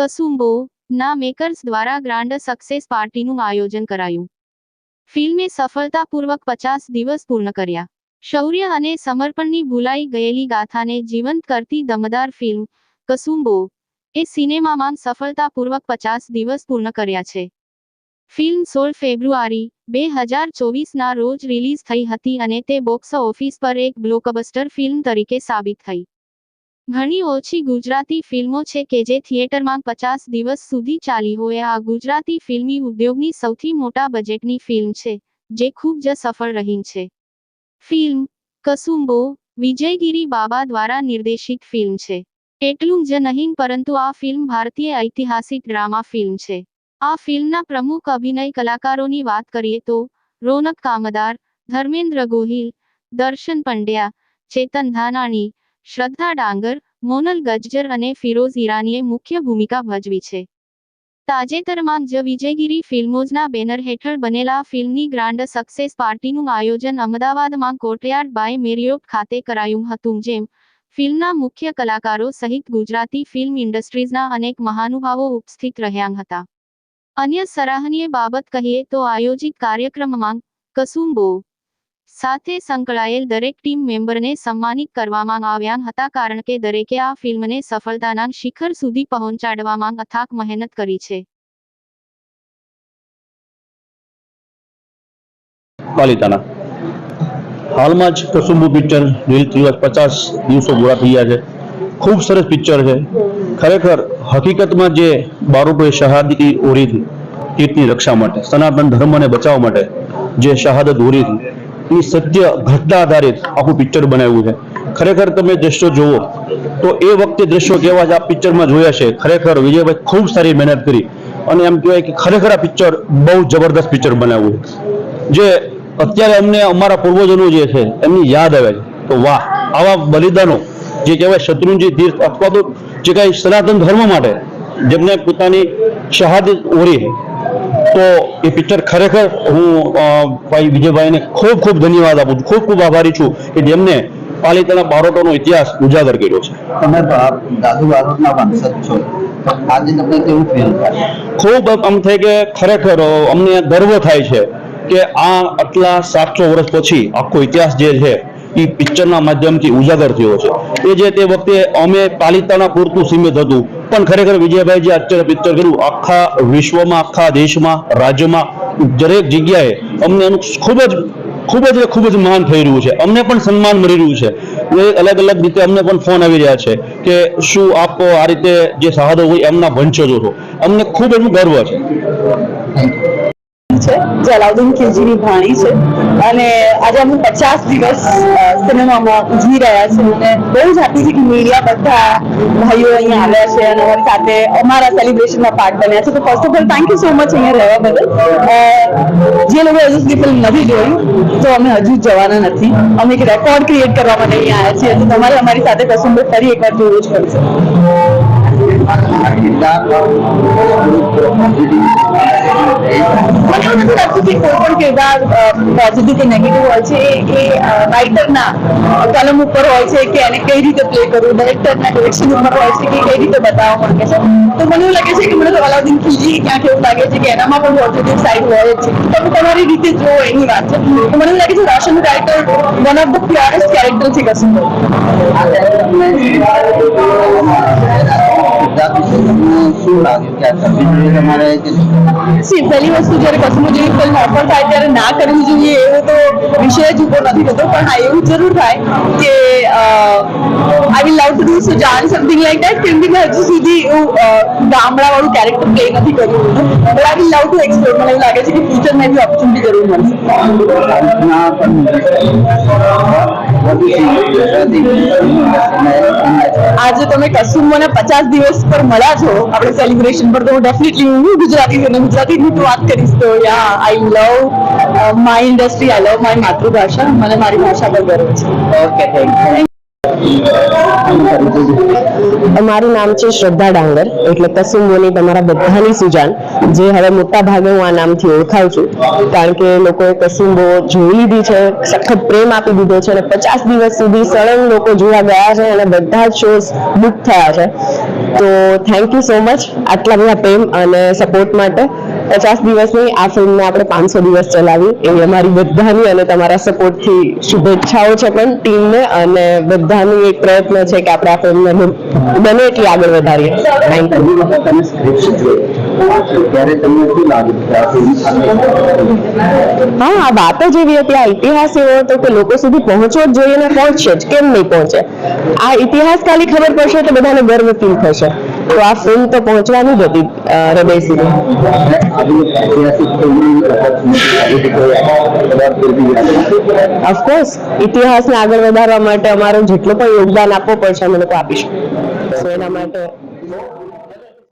કસુંબો ના મેકર્સ દ્વારા grand success પાર્ટીનું આયોજન કરાયું. ફિલ્મે સફળતાપૂર્વક પચાસ દિવસ પૂર્ણ કર્યા. શૌર્ય અને સમર્પણની ભૂલાઈ ગયેલી ગાથાને જીવંત કરતી દમદાર ફિલ્મ કસુંબો એ સિનેમામાં સફળતાપૂર્વક પચાસ દિવસ પૂર્ણ કર્યા છે. ફિલ્મ સોળ ફેબ્રુઆરી બે હજાર ચોવીસના રોજ રિલીઝ થઈ હતી અને તે બોક્સ ઓફિસ પર એક બ્લોકબસ્ટર ફિલ્મ તરીકે સાબિત થઈ. ઘણી ઓછી ગુજરાતી ફિલ્મો છે કે જે થિયેટરમાં પચાસ દિવસ સુધી ચાલી હોય. આ ગુજરાતી ફિલ્મી ઉદ્યોગની સૌથી મોટા બજેટની ફિલ્મ છે, જે ખૂબ જ સફળ રહી છે. ફિલ્મ, કસુંબો, વિજયગીરી બાબા દ્વારા નિર્દેશિત ફિલ્મ છે. એટલું જ નહીં, પરંતુ આ ફિલ્મ ભારતીય ઐતિહાસિક ડ્રામા ફિલ્મ છે. આ ફિલ્મના પ્રમુખ અભિનય કલાકારોની વાત કરીએ તો, રોનક કામદાર, ધર્મેન્દ્ર ગોહિલ, દર્શન પંડ્યા, ચેતન ધાનાણી શ્રદ્ધા ડાંગર, મોનલ ગજ્જર અને ફિરોઝ ઈરાનીએ મુખ્ય ભૂમિકા ભજવી છે. તાજેતરમાં જ વિજયગીરી ફિલ્મોઝના બેનર હેઠળ બનેલા ફિલ્મની ગ્રાન્ડ સક્સેસ પાર્ટીનું આયોજન અમદાવાદમાં કોર્ટયાર્ડ બાય મેરિયોટ ખાતે કરાયું હતું, જેમ ફિલ્મના મુખ્ય કલાકારો સહિત ગુજરાતી ફિલ્મ ઇન્ડસ્ટ્રીઝના અનેક મહાનુભાવો ઉપસ્થિત રહ્યા હતા. અન્ય સરાહનીય બાબત કહીએ તો આયોજિત કાર્યક્રમમાં કસુંબો સાથે સંકળાયેલ દરેક ટીમ મેમ્બરને સન્માનિત કરવામાં આવ્યા હતા કારણ કે દરેકે આ ફિલ્મને સફળતાના શિખર સુધી પહોંચાડવામાં અથાક મહેનત કરી છે. હાલમાં જ કસુંબુ પિક્ચર રિલીઝ થયું. પચાસ દિવસો પૂરા થઈ ગયા છે. ખૂબ સરસ પિક્ચર છે. ખરેખર હકીકતમાં જે બાળકોએ શહાદતી ઓરી હતી તીર્થની રક્ષા માટે, સનાતન ધર્મને બચાવવા માટે જે શહાદત ઓરી હતી એ સત્ય ઘટના આધારિત આખું પિક્ચર બનાવ્યું છે. ખરેખર તમે દ્રશ્યો જુઓ, તો એ વખતે દ્રશ્યો કેવા જ આ પિક્ચરમાં જોયા છે. ખરેખર વિજયભાઈ ખૂબ સારી મહેનત કરી. અને એમ કહેવાય કે ખરેખર આ પિક્ચર બહુ જબરદસ્ત પિક્ચર બનાવ્યું છે. જે અત્યારે અમને અમારા પૂર્વજોનું જે છે, એમની યાદ આવે છે. તો વાહ, આવા બલિદાનો જે કહેવાય શત્રુંજી તીર્થ અથવા તો જે કાંઈ સનાતન ધર્મ માટે જેમને પોતાની શહાદત ઓરી તો એ પિક્ચર ખરેખર હું ભાઈ વિજયભાઈને ખૂબ ખૂબ ધન્યવાદ આપું છું. ખૂબ ખૂબ આભારી છું કે જેમને પાલિતાના બારોટોનો ઇતિહાસ ઉજાગર કર્યો છે. તમે દાદુ બારોટના વંશજ છો. આજે તમને કેવું ફીલ થાય? ખૂબ આમ થાય કે ખરેખર અમને ગર્વ થાય છે કે આ આટલા સાતસો વર્ષ પછી આખો ઇતિહાસ જે છે એ પિક્ચરના માધ્યમથી ઉજાગર થયો છે. એ જે તે વખતે અમે પાલિતાના પૂરતું સીમિત હતું પણ ખરેખર વિજયભાઈ જે અત્યારે પિક્ચર કર્યું, આખા વિશ્વમાં, આખા દેશમાં, રાજ્યમાં, દરેક જગ્યાએ અમને એનું ખૂબ જ ખૂબ જ ખૂબ જ માન થઈ રહ્યું છે. અમને પણ સન્માન મળી રહ્યું છે. એ અલગ અલગ રીતે અમને પણ ફોન આવી રહ્યા છે કે શું આપ આ રીતે જે સાહદો હોય એમના વંશજો છો. અમને ખૂબ એનું ગર્વ છે. છે જે ખિલજીની ભાણી છે. અને આજે અમે પચાસ દિવસ સિનેમામાં ઉજવી રહ્યા છે અને બહુ જ હેપી છે કે મીડિયા બધા ભાઈઓ અહીંયા આવ્યા છે અને અમારી સાથે અમારા સેલિબ્રેશનમાં પાર્ટ બન્યા છે. તો first of all thank you so much અહીંયા રહેવા બદલ. જે લોકો હજુ સુધી ફિલ્મ નથી જોયું, તો અમે હજુ જવાના નથી. અમે એક રેકોર્ડ ક્રિએટ કરવા માટે અહીંયા આવ્યા છીએ. તો તમારે અમારી સાથે કસુંબર ફરી એકવાર જોવું જ પડશે. કોઈ પણ કિરદાર પોઝિટિવ નેગેટિવ હોય છે એ રાઇટરના કલમ ઉપર હોય છે કે એને કઈ રીતે પ્લે કરવું ડાયરેક્ટરના ડિરેક્શન ઉપર હોય છે કે કઈ રીતે બતાવવા માંગે છે તો મને એવું લાગે છે કે મને તો અલાઉદ્દીન ખીજી ક્યાંક એવું લાગે છે કે એનામાં પણ પોઝિટિવ સાઈડ હોય છે તમે તમારી રીતે જો એની વાત છે તો મને લાગે છે ration character one of the purest character છે કસુંબર શું લાગ્યું કે આ છવ્વીસ તમારે સી પહેલી વસ્તુ જ્યારે કસમો જેવી ફિલ્મ ઓફર થાય ત્યારે ના કરવી જોઈએ એવો તો વિષય જ ઊભો નથી થતો. પણ હા એવું જરૂર થાય કે I will love to do સુજાન something like that કેમ કે મેં હજુ સુધી એવું ગામડા વાળું કેરેક્ટર પ્લે નથી કર્યું but I will love to explore મને એવું લાગે છે કે ફ્યુચર મેં બી ઓપોર્ચ્યુનિટી જરૂર મળશે. આજે તમે કસુંબોને પચાસ દિવસ પર મળ્યા છો. આપણે સેલિબ્રેશન પર તો ડેફિનેટલી હું ગુજરાતી છું અને ગુજરાતીની તો વાત કરીશ તો yeah I love my industry I love my માતૃભાષા. મને મારી ભાષા પર ગર્વ છે. ઓકે થેન્ક મારું નામ છે શ્રદ્ધા ડાંગર એટલે કસુંબોની તમારા બધાની સુજાન જે હવે મોટા ભાગે હું આ નામથી ઓળખાઉં છું. કારણ કે લોકોએ કસુંબો જોઈ લીધી છે સખત પ્રેમ આપી દીધો છે અને પચાસ દિવસ સુધી સળંગ લોકો જોવા ગયા છે અને બધા જ શોઝ બુક થયા છે. તો થેન્ક યુ સો મચ આટલા બધા પ્રેમ અને સપોર્ટ માટે. પચાસ દિવસની આ ફિલ્મને આપણે પાંચસો દિવસ ચલાવી. એવી અમારી બધાની અને તમારા સપોર્ટથી શુભેચ્છાઓ છે પણ ટીમને અને બધાની એક પ્રયત્ન છે કે આપણે આ ફિલ્મને બને એટલી આગળ વધારીએ. થેન્ક યુ ત્યારે હા, આ વાત જ એવી હતી, આ ઇતિહાસ એવો હતો કે લોકો સુધી પહોંચવો જ જોઈએ ને પહોંચશે જ, કેમ નહીં પહોંચે? આ ઇતિહાસ ખાલી ખબર પડશે તો બધાને ગર્વ ફીલ થશે. તો આ ફિલ્મ તો પહોંચવાની જ હતી હૃદય સુધી. ઓફકોર્સ ઇતિહાસને આગળ વધારવા માટે અમારું જેટલું પણ યોગદાન આપવું પડશે અમે લોકો આપીશું. સો એના માટે